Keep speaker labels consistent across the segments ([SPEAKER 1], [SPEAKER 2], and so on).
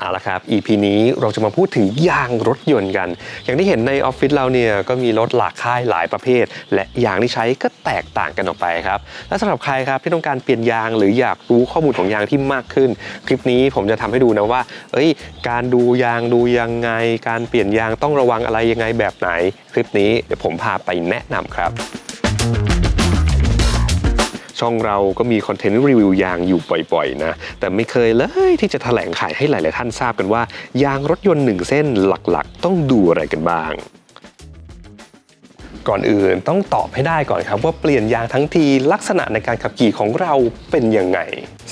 [SPEAKER 1] เอาละครับ EP นี้เราจะมาพูดถึงยางรถยนต์กัน อย่างที่เห็นในออฟฟิศเราเนี่ยก็มีรถหลากค่ายหลายประเภท และยางที่ใช้ก็แตกต่างกันออกไปครับ และสำหรับใครครับที่ต้องการเปลี่ยนยางหรืออยากรู้ข้อมูลของยางที่มากขึ้น คลิปนี้ผมจะทำให้ดูนะว่า เอ้ย การดูยางดูยังไง การเปลี่ยนยางต้องระวังอะไรยังไงแบบไหน คลิปนี้เดี๋ยวผมพาไปแนะนำครับ ช่องเราก็มีคอนเทนต์รีวิวยางอยู่บ่อยๆนะ แต่ไม่เคยเลยที่จะแถลงขายให้หลายๆท่านทราบกันว่า ยางรถยนต์หนึ่งเส้นหลักๆ ต้องดูอะไรกันบ้าง ก่อนอื่น ต้องตอบให้ได้ก่อนครับ ว่าเปลี่ยนยางทั้งทีลักษณะในการขับขี่ของเราเป็นยังไง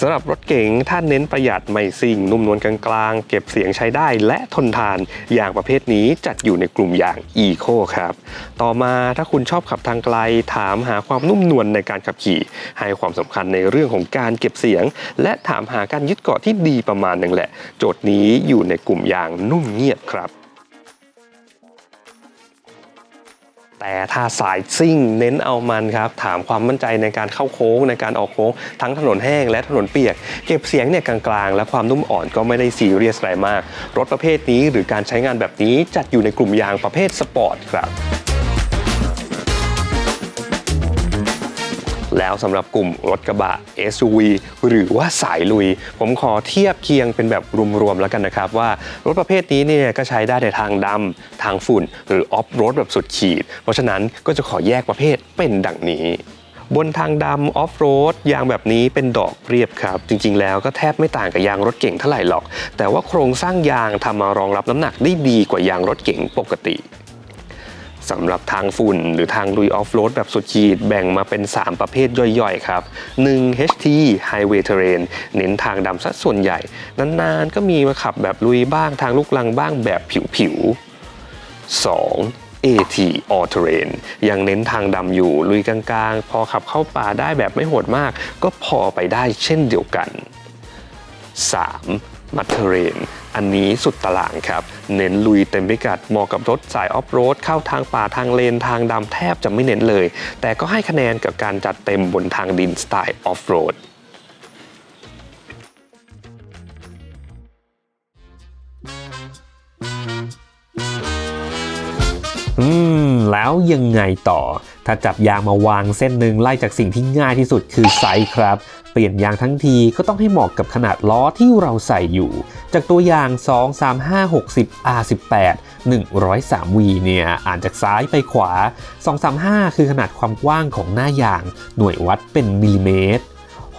[SPEAKER 1] สำหรับรถเก๋งถ้าเน้นประหยัดไม่ซิ่งนุ่มนวลกลางๆ เก็บเสียงใช้ได้และทนทานยางประเภทนี้จัดอยู่ในกลุ่มยางอีโคครับ ต่อมาถ้าคุณชอบขับทางไกลถามหาความนุ่มนวลในการขับขี่ ให้ความสำคัญในเรื่องของการเก็บเสียง และถามหาการยึดเกาะที่ดีประมาณหนึ่งแหละ โจทย์นี้อยู่ในกลุ่มยางนุ่มเงียบครับ แต่ถ้าสายซิ่งเน้นเอามันครับ ถามความมั่นใจในการเข้าโค้งในการออกโค้ง ทั้งถนนแห้งและถนนเปียก เก็บเสียงเนี่ยกลางๆ และความนุ่มอ่อนก็ไม่ได้ซีเรียสอะไรมาก รถประเภทนี้หรือการใช้งานแบบนี้จัดอยู่ในกลุ่มยางประเภทสปอร์ตครับ แล้วสำหรับกลุ่มรถกระบะ SUV หรือว่าสายลุย ผมขอเทียบเคียงเป็นแบบรวมๆแล้วกันนะครับว่ารถประเภทนี้เนี่ยก็ใช้ได้ในทางดำทางฝุ่น หรือออฟโรดแบบสุดขีด เพราะฉะนั้นก็จะขอแยกประเภทเป็นดังนี้บนทางดำออฟโรดยางแบบนี้เป็นดอกเรียบครับ จริงๆ แล้วก็แทบไม่ต่างกับยางรถเก่งเท่าไหร่หรอก แต่ว่าโครงสร้างยางทำมารองรับน้ำหนักได้ดีกว่ายางรถเก่งปกติ สำหรับทางฝุ่น หรือทางลุยออฟโรดแบบสุดขีดแบ่งมาเป็น 3 ประเภทย่อยๆ ครับ 1. HT Highway Terrain เน้นทางดำซะส่วนใหญ่ นานๆ ก็มีมาขับแบบลุยบ้างทางลูกลังบ้างแบบผิวๆ 2. AT All Terrain ยังเน้นทางดำอยู่ ลุยกลางๆ พอขับเข้าป่าได้แบบไม่โหดมาก ก็พอไปได้เช่นเดียวกัน 3. มัตเทเรน อันนี้สุดตารางครับ เน้นลุยเต็มพิกัดเหมาะกับรถสายออฟโรดเข้าทางป่าทางเลนทางดำแทบจะไม่เน้นเลย แต่ก็ให้คะแนนกับการจัดเต็มบนทางดินสไตล์ออฟโรด
[SPEAKER 2] แล้วยังไงต่อ ถ้าจับยางมาวางเส้นหนึ่งไล่จากสิ่งที่ง่ายที่สุดคือไซส์ครับ เปลี่ยนยางทั้งทีก็ต้องให้เหมาะกับขนาดล้อที่เราใส่อยู่ จากตัวอย่าง 2 3 5 60 R18 103V เนี่ยอ่านจากซ้ายไปขวา 235 คือขนาดความกว้างของหน้ายาง หน่วยวัดเป็นมิลลิเมตร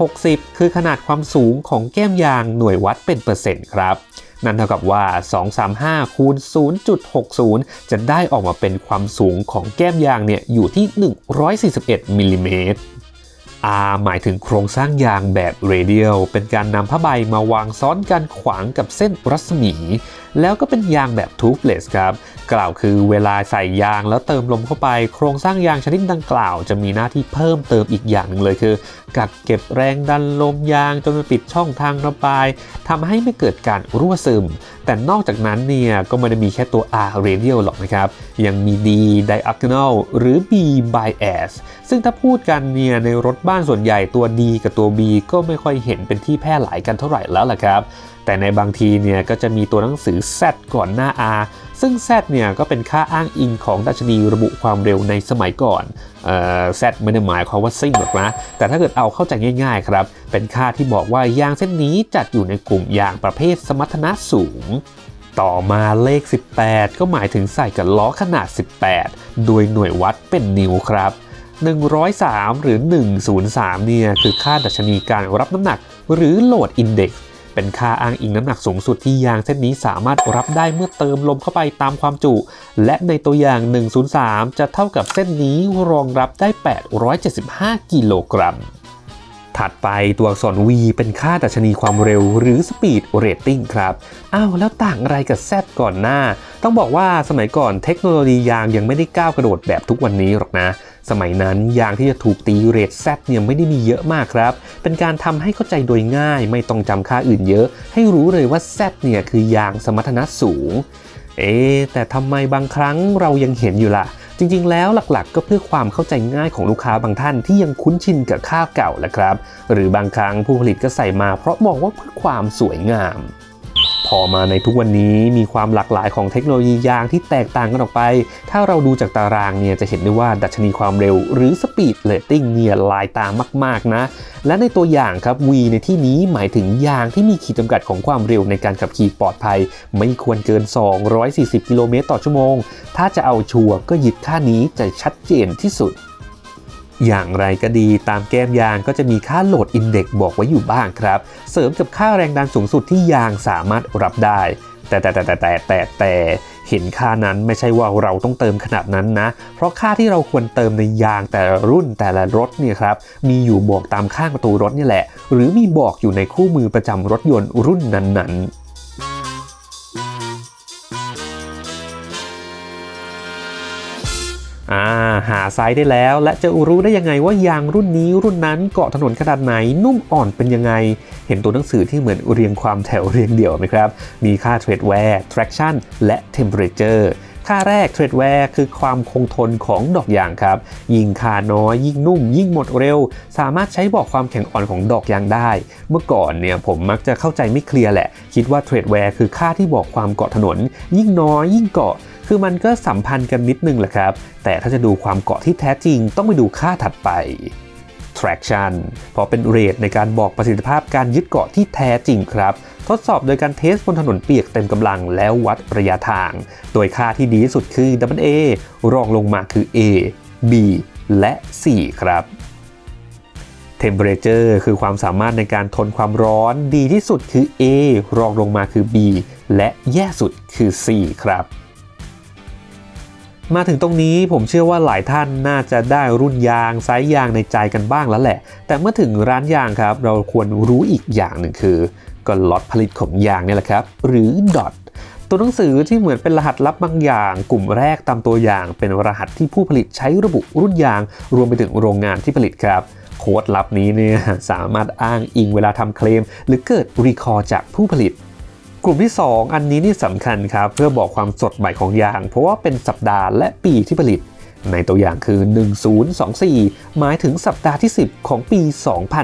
[SPEAKER 2] 60 คือขนาดความสูงของแก้มยางหน่วยวัดเป็นเปอร์เซ็นต์ครับ นั่นเท่ากับว่า 235 คูณ 0.60 จะได้ออกมาเป็นความสูงของแก้มยางเนี่ยอยู่ที่ 141มิลลิเมตร R หมายถึงโครงสร้างยางแบบเรเดียล เป็นการนำผ้าใบมาวางซ้อนกันขวางกับเส้นรัศมี แล้วก็เป็นยางแบบทูฟเลสครับ กล่าวคือเวลาใส่ยางแล้วเติมลมเข้าไป โครงสร้างยางชนิดดังกล่าว จะมีหน้าที่เพิ่มเติมอีกอย่างหนึ่งเลยคือ กักเก็บแรงดันลมยางจนมันปิดช่องทางระบายทำให้ไม่เกิดการรั่วซึม แต่นอกจากนั้นเนี่ยก็ไม่ได้มีแค่ตัว R radial หรอกนะครับ ยังมี D diagonal หรือ B bias ซึ่งถ้าพูดกันเนี่ยในรถบ้านส่วนใหญ่ตัว D กับตัว B ก็ไม่ค่อยเห็นเป็นที่แพร่หลายกันเท่าไหร่แล้วล่ะครับ แต่ในบางทีเนี่ยก็จะมีตัวหนังสือ Z ก่อนหน้า R ซึ่ง Z เนี่ยก็เป็นค่าอ้างอิงของดัชนีระบุความเร็วในสมัยก่อนเอ่อ Z ไม่ได้หมายความว่าซิ่งหรอกนะ แต่ถ้าเกิดเอาเข้าใจง่ายๆครับ เป็นค่าที่บอกว่ายางเส้นนี้จัดอยู่ในกลุ่มยางประเภทสมรรถนะสูง ต่อมาเลข 18 ก็หมายถึงใส่กับล้อขนาด 18 โดยหน่วยวัดเป็นนิ้วครับ103 หรือ 103 เนี่ย คือค่าดัชนีการรับน้ำหนัก หรือ load index เป็นค่าอ้างอิงน้ำหนักสูงสุดที่ยางเส้นนี้สามารถรับได้เมื่อเติมลมเข้าไปตามความจุ และในตัวอย่าง 103 จะเท่ากับเส้นนี้รองรับได้ 875 กิโลกรัม ถัดไปตัวอักษร V เป็นค่าดัชนีความเร็วหรือ Speed Rating ครับ อ้าวแล้วต่างอะไรกับ Z ก่อนหน้า ต้องบอกว่าสมัยก่อนเทคโนโลยียางยังไม่ได้ก้าวกระโดดแบบทุกวันนี้หรอกนะ สมัยนั้นยางที่จะถูกตีเรท Z เนี่ยไม่ได้มีเยอะมากครับ เป็นการทำให้เข้าใจโดยง่ายไม่ต้องจำค่าอื่นเยอะ ให้รู้เลยว่า Z เนี่ยคือยางสมรรถนะสูง เอ๊แต่ทำไมบางครั้งเรายังเห็นอยู่ล่ะ จริงๆ แล้วหลักๆ ก็เพื่อความเข้าใจง่ายของลูกค้าบางท่านที่ยังคุ้นชินกับค่าเก่าแหละครับ หรือบางครั้งผู้ผลิตก็ใส่มาเพราะมองว่าเพื่อความสวยงาม พอมาในทุกวันนี้มีความหลากหลายของเทคโนโลยียางที่แตกต่างกันออกไป ถ้าเราดูจากตารางเนี่ยจะเห็นได้ว่าดัชนีความเร็วหรือสปีดเ a ตติ้งเนี่ยลายตามมาก ๆ นะ และในตัวอย่างครับ V ในที่นี้หมายถึงยางที่มีขีดจำกัดของความเร็วในการขับขี่ปลอดภัย ไม่ควรเกิน 240 กิโลเมตรต่อชั่วโมง ถ้าจะเอาชัวร์ก็ยึดค่านี้จะชัดเจนที่สุด อย่างไรก็ดีตามแก้มยางก็จะมีค่าโหลดอินเด็กบอกไว้อยู่บ้างครับ เสริมกับค่าแรงดันสูงสุดที่ยางสามารถรับได้ แต่แต่แต่แต่แต่แต่แต่เห็นค่านั้นไม่ใช่ว่าเราต้องเติมขนาดนั้นนะ เพราะค่าที่เราควรเติมในยางแต่ละรุ่นแต่ละรถเนี่ยครับมีอยู่บอกตามข้างประตูรถนี่แหละ หรือมีบอกอยู่ในคู่มือประจำรถยนต์รุ่นนั้นๆ อ่าหาไซส์ได้แล้ว และจะรู้ได้ยังไงว่ายางรุ่นนี้รุ่นนั้นเกาะถนนขนาดไหนนุ่มอ่อนเป็นยังไง เห็นตัวหนังสือที่เหมือนเรียงความแถวเรียงเดี่ยวไหมครับ มีค่าเทรดแวร์ traction และ temperature ค่าแรก trade wear คือความคงทนของดอกยางครับ ยิ่งค่าน้อย ยิ่งนุ่ม ยิ่งหมดเร็ว สามารถใช้บอกความแข็งอ่อนของดอกยางได้ เมื่อก่อนเนี่ยผมมักจะเข้าใจไม่เคลียร์แหละ คิดว่า trade wear คือค่าที่บอกความเกาะถนน ยิ่งน้อย ยิ่งเกาะคือมันก็สัมพันธ์กันนิดนึงแหละครับ แต่ถ้าจะดูความเกาะที่แท้จริงต้องไปดูค่าถัดไป traction เพราะเป็นเรทในการบอกประสิทธิภาพการยึดเกาะที่แท้จริงครับ ทดสอบโดยการเทสบนถนนเปียกเต็มกำลังแล้ววัดระยะทาง โดยค่าที่ดีที่สุดคือ A รองลงมาคือ A B และ C ครับ Temperature คือความสามารถในการทนความร้อนดีที่สุดคือ A รองลงมาคือ B และแย่สุดคือ C ครับ มาถึงตรงนี้ผมเชื่อว่าหลายท่านน่าจะได้รุ่นยางไซส์ยางในใจกันบ้างแล้วแหละ แต่เมื่อถึงร้านยางครับ เราควรรู้อีกอย่างหนึ่งคือ ก็ล็อตผลิตของยางเนี่ยแหละครับ หรือ DOT ตัวหนังสือที่เหมือนเป็นรหัสลับบางอย่าง กลุ่มแรกตามตัวอย่าง เป็นรหัสที่ผู้ผลิตใช้ระบุรุ่นยาง รวมไปถึงโรงงานที่ผลิตครับโค้ดลับนี้เนี่ยสามารถอ้างอิงเวลาทำเคลม หรือเกิดรีคอร์จากผู้ผลิต กลุ่มที่ 2 อันนี้นี่สำคัญครับ เพื่อบอกความสดใหม่ของยาง เพราะว่าเป็นสัปดาห์และปีที่ผลิต ในตัวอย่างคือ 1024 หมายถึงสัปดาห์ที่ 10 ของปี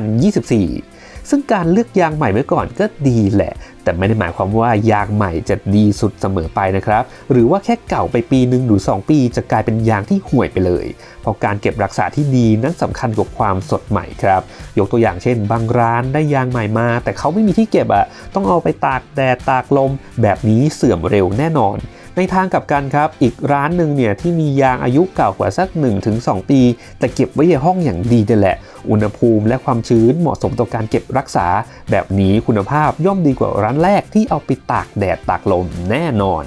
[SPEAKER 2] 2024 ซึ่งการเลือกยางใหม่ไว้ก่อนก็ดีแหละ แต่ไม่ได้หมายความว่ายางใหม่จะดีสุดเสมอไปนะครับ หรือว่าแค่เก่าไปปีหนึ่งหรือ 2 ปี จะกลายเป็นยางที่ห่วยไปเลย เพราะการเก็บรักษาที่ดีนั้นสำคัญกว่าความสดใหม่ครับ ยกตัวอย่างเช่น บางร้านได้ยางใหม่มา แต่เขาไม่มีที่เก็บอะต้องเอาไปตากแดดตากลม แบบนี้เสื่อมเร็วแน่นอน ในทางกลับกันครับ อีกร้านหนึ่งเนี่ยที่มียางอายุเก่ากว่าสัก 1-2 ปี แต่เก็บไว้ในห้องอย่างดีนั่นแหละ อุณหภูมิและความชื้นเหมาะสมต่อการเก็บรักษา แบบนี้คุณภาพย่อมดีกว่าร้านแรกที่เอาไปตากแดดตากลมแน่นอน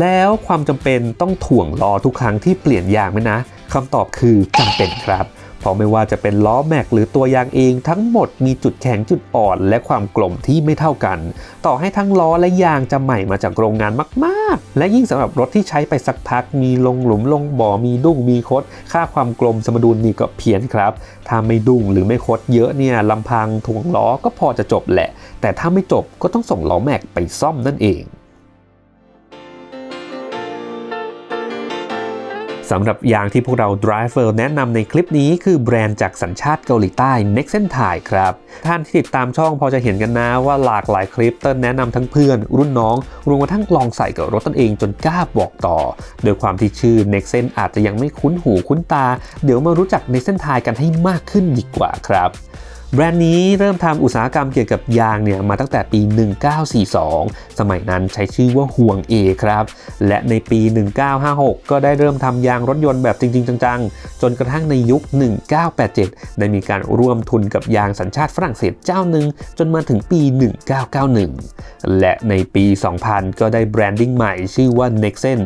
[SPEAKER 2] แล้วความจำเป็นต้องถ่วงล้อทุกครั้งที่เปลี่ยนยางไหมนะคำตอบคือจำเป็นครับ เพราะไม่ว่าจะเป็นล้อแม็กหรือตัวยางเองทั้งหมดมีจุดแข็งจุดอ่อนและความกลมที่ไม่เท่ากัน ต่อให้ทั้งล้อและยางจะใหม่มาจากโรงงานมากๆ และยิ่งสำหรับรถที่ใช้ไปสักพักมีลงหลุมลงบ่อมีดุ้งมีคด ค่าความกลมสมดุลนี่ก็เพี้ยนครับ ถ้าไม่ดุ้งหรือไม่คดเยอะเนี่ยลำพังถ่วงล้อก็พอจะจบแหละ แต่ถ้าไม่จบก็ต้องส่งล้อแม็กไปซ่อมนั่นเอง สำหรับยางที่พวกเรา Driver แนะนำในคลิปนี้คือแบรนด์จากสัญชาติเกาหลีใต้ Nexen Thai ครับ ท่านที่ติดตามช่องพอจะเห็นกันนะว่าหลากหลายคลิปเต้นแนะนำทั้งเพื่อน รุ่นน้อง รวมกระทั่งลองใส่กับรถตนเองจนกล้าบอกต่อ โดยความที่ชื่อ Nexen อาจจะยังไม่คุ้นหูคุ้นตา เดี๋ยวมารู้จัก Nexen Thai กันให้มากขึ้นดีกว่าครับ แบรนด์นี้เริ่มทำอุตสาหกรรมเกี่ยวกับยางเนี่ยมาตั้งแต่ปี 1942 สมัยนั้นใช้ชื่อว่าห่วง A ครับ และในปี 1956 ก็ได้เริ่มทำยางรถยนต์แบบจริง ๆ จัง ๆ จนกระทั่งในยุค 1987 ได้มีการร่วมทุนกับยางสัญชาติฝรั่งเศสเจ้าหนึ่งจนมาถึงปี 1991 และในปี 2000 ก็ได้แบรนดิ้งใหม่ชื่อว่า Nexen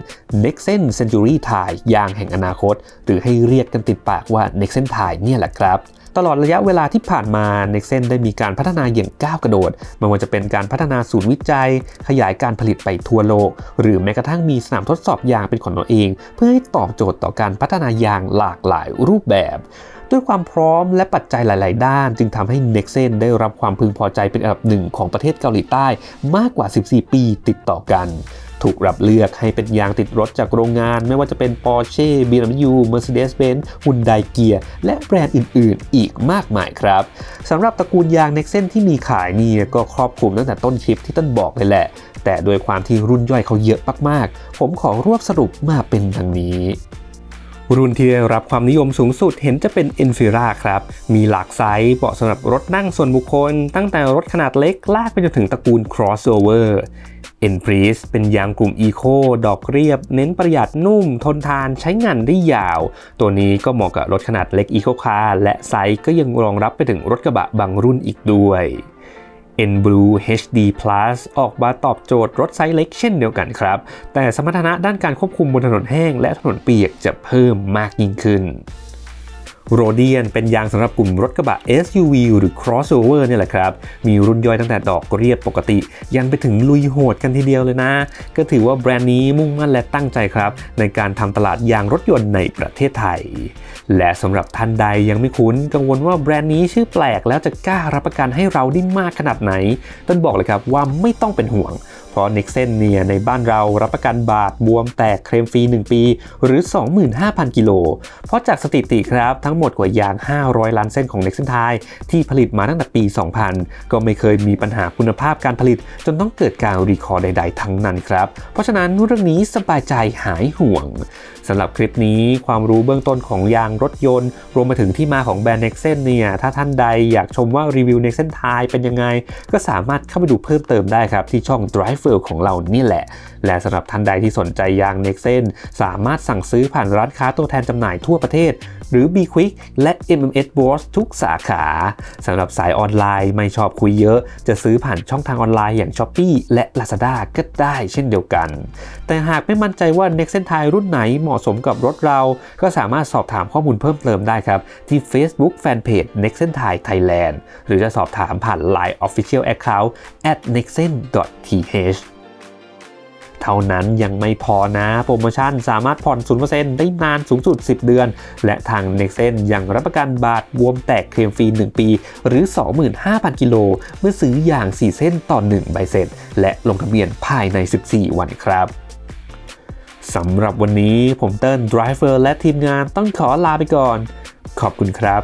[SPEAKER 2] Nexen Century Thai ยางแห่งอนาคต หรือให้เรียกกันติดปากว่า Nexen Thai เนี่ยแหละครับ ตลอดระยะเวลาที่ผ่านมา Nexen ได้มีการพัฒนาอย่างก้าวกระโดดไม่ว่าจะเป็นการพัฒนาศูนย์วิจัย ขยายการผลิตไปทั่วโลก หรือแม้กระทั่งมีสนามทดสอบยางเป็นของตัวเอง เพื่อให้ตอบโจทย์ต่อการพัฒนายางหลากหลายรูปแบบด้วยความพร้อมและปัจจัยหลาย ๆ ด้าน จึงทำให้ Nexen ได้รับความพึงพอใจเป็นอันดับหนึ่งของประเทศเกาหลีใต้มากกว่า 14 ปีติดต่อกัน ถูกรับเลือกให้เป็นยางติดรถจากโรงงาน ไม่ว่าจะเป็น Porsche BMW Mercedes-Benz Hyundai Gear และแบรนด์อื่น ๆ อีกมากมายครับสำหรับตระกูลยาง Nexen ที่มีขายนี่ก็ครอบคลุมตั้งแต่ต้นคลิปที่ต้นบอกเลยแหละ แต่โดยความที่รุ่นย่อยเขาเยอะมาก ๆ ผมขอรวบสรุปมาเป็นดังนี้ รุ่นที่ได้รับความนิยมสูงสุดเห็นจะเป็น e n f i r a ครับ มีหลากไซส์เหมาะสำหรับรถนั่งส่วนบุคคล ตั้งแต่รถขนาดเล็กลากไปจนถึงตระกูล crossover e n p r e e เป็นยางกลุ่ม Eco ดอกเรียบ เน้นประหยัดนุ่ม ทนทานใช้งานได้ยาว ตัวนี้ก็เหมาะกับรถขนาดเล็ก Eco Car และไซส์ก็ยังรองรับไปถึงรถกระบะบางรุ่นอีกด้วย N Blue HD Plus ออกมาตอบโจทย์รถไซส์เล็กเช่นเดียวกันครับ แต่สมรรถนะด้านการควบคุมบนถนนแห้งและถนนเปียกจะเพิ่มมากยิ่งขึ้น โรเดียนเป็นยางสำหรับกลุ่มรถกระบะ SUV หรือ crossover เนี่ยแหละครับ มีรุ่นย่อยตั้งแต่ดอกเรียบปกติ ยันไปถึงลุยโหดกันทีเดียวเลยนะ ก็ถือว่าแบรนด์นี้มุ่งมั่นและตั้งใจครับ ในการทำตลาดยางรถยนต์ในประเทศไทย และสำหรับท่านใดยังไม่คุ้น กังวลว่าแบรนด์นี้ชื่อแปลกแล้วจะกล้ารับประกันให้เราได้มากขนาดไหนต้นบอกเลยครับว่าไม่ต้องเป็นห่วงเพราะ Nexen เนี่ยในบ้านเรารับประกันบาดบวมแตกเคลมฟรี1ปี หรือ 25,000 กิโลเพราะจากสถิติครับทั้งหมดกว่ายาง 500 ล้านเส้นของ Nexen ไทยที่ผลิตมาตั้งแต่ปี 2000 ก็ไม่เคยมีปัญหาคุณภาพการผลิต จนต้องเกิดการรีคอร์ใด ๆ ทั้งนั้นครับ เพราะฉะนั้นเรื่องนี้สบายใจหายห่วง สำหรับคลิปนี้ความรู้เบื้องต้นของยางรถยนต์ รวมไปถึงที่มาของแบรนด์ Nexen เนี่ยถ้าท่านใดอยากชมว่ารีวิว Nexen ไทยเป็นยังไง ก็สามารถเข้าไปดูเพิ่มเติมได้ครับ ที่ช่อง Driver ของเรานี่แหละ และสำหรับท่านใดที่สนใจยาง Nexen สามารถสั่งซื้อผ่านร้านค้าตัวแทนจำหน่ายทั่วประเทศ หรือ B Quick และ MMS Boss ทุกสาขาสำหรับสายออนไลน์ไม่ชอบคุยเยอะ จะซื้อผ่านช่องทางออนไลน์อย่าง Shopee และ Lazada ก็ได้เช่นเดียวกัน แต่หากไม่มั่นใจว่า Nexen ไทยรุ่นไหนเหมาะสมกับรถเรา ก็สามารถสอบถามข้อมูลเพิ่มเติมได้ครับ ที่ Facebook Fanpage Nexen Thai Thailand หรือจะสอบถามผ่าน Line Official Account at nexen.th เท่านั้นยังไม่พอนะ โปรโมชั่นสามารถผ่อน 0%ได้นานสูงสุด 10 เดือน และทาง Nexen ยังรับประกันบาดบวมแตกเคลมฟรี 1 ปี หรือ 25,000 กิโล เมื่อซื้ออย่าง 4 เส้นต่อ 1 ใบเสร็จ และลงทะเบียนภายใน 14 วันครับ สำหรับวันนี้ผมเติ้ลดรเวอร์และทีมงานต้องขอลาไปก่อน ขอบคุณครับ